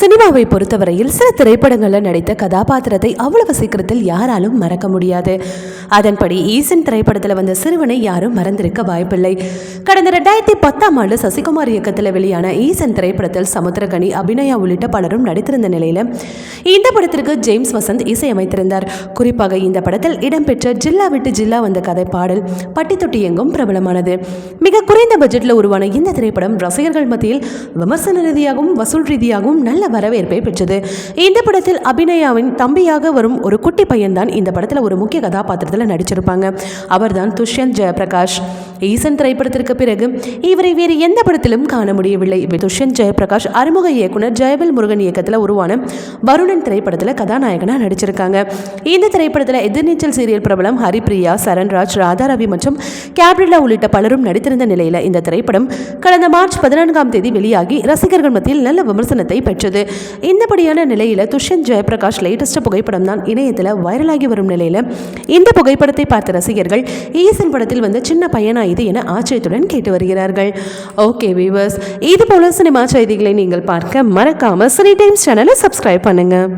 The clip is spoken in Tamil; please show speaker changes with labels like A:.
A: சினிமாவை பொறுத்தவரையில் சில திரைப்படங்களில் நடித்த கதாபாத்திரத்தை அவ்வளவு சீக்கிரத்தில் யாராலும் மறக்க முடியாது. அதன்படி ஈசன் திரைப்படத்தில் வந்த சிறுவனை யாரும் மறந்திருக்க வாய்ப்பில்லை. கடந்த ரெண்டாயிரத்தி பத்தாம் ஆண்டு சசிகுமார் இயக்கத்தில் வெளியான ஈசன் திரைப்படத்தில் சமுத்திரகனி அபிநயா உள்ளிட்ட பலரும் நடித்திருந்த நிலையில் இந்த படத்திற்கு ஜேம்ஸ் வசந்த் இசையமைத்திருந்தார். குறிப்பாக இந்த படத்தில் இடம்பெற்ற ஜில்லா விட்டு ஜில்லா வந்த கதை பாடல் பட்டி தொட்டி எங்கும் பிரபலமானது. மிக குறைந்த பட்ஜெட்டில் உருவான இந்த திரைப்படம் ரசிகர்கள் மத்தியில் விமர்சன ரீதியாகவும் வசூல் ரீதியாகவும் நல்ல வரவேற்பை பெற்றது. இந்த படத்தில் அபிநயாவின் தம்பியாக வரும் ஒரு குட்டி பையன்தான் இந்த படத்தில் ஒரு முக்கிய கதாபாத்திரத்தில் நடிச்சிருப்பாங்க. அவர்தான் துஷ்யந்த் ஜெயபிரகாஷ். ஈசன் திரைப்படத்திற்கு பிறகு இவரை வேறு எந்த படத்திலும் காண முடியவில்லை. துஷ்யந்த் ஜெயபிரகாஷ் அறிமுக இயக்குனர் ஜெயவல் முருகன் இயக்கத்தில் உருவான வருணன் திரைப்படத்தில் கதாநாயகனாக நடிச்சிருக்காங்க. இந்த திரைப்படத்தில் எதிர்நீச்சல் சீரியல் பிரபலம் ஹரிப்ரியா சரண்ராஜ் ராதாரவி மற்றும் கேப்ரிலா உள்ளிட்ட பலரும் நடித்திருந்த நிலையில் இந்த திரைப்படம் கடந்த மார்ச் பதினான்காம் தேதி வெளியாகி ரசிகர்கள் மத்தியில் நல்ல விமர்சனத்தை பெற்றது. இந்தபடியான நிலையில் துஷ்யந்த் ஜெயபிரகாஷ் லேட்டஸ்ட் புகைப்படம் தான் இணையத்தில் வைரலாகி வரும் நிலையில் இந்த புகைப்படத்தை பார்த்த ரசிகர்கள் ஈசன் படத்தில் வந்த சின்ன பையனா இது என ஆச்சரியத்துடன் கேட்டு வருகிறார்கள். ஓகே வீவர்ஸ் இது போல சினிமா செய்திகளை நீங்கள் பார்க்க மறக்காம சினி டைம்ஸ் சேனலை சப்ஸ்கிரைப் பண்ணுங்கள்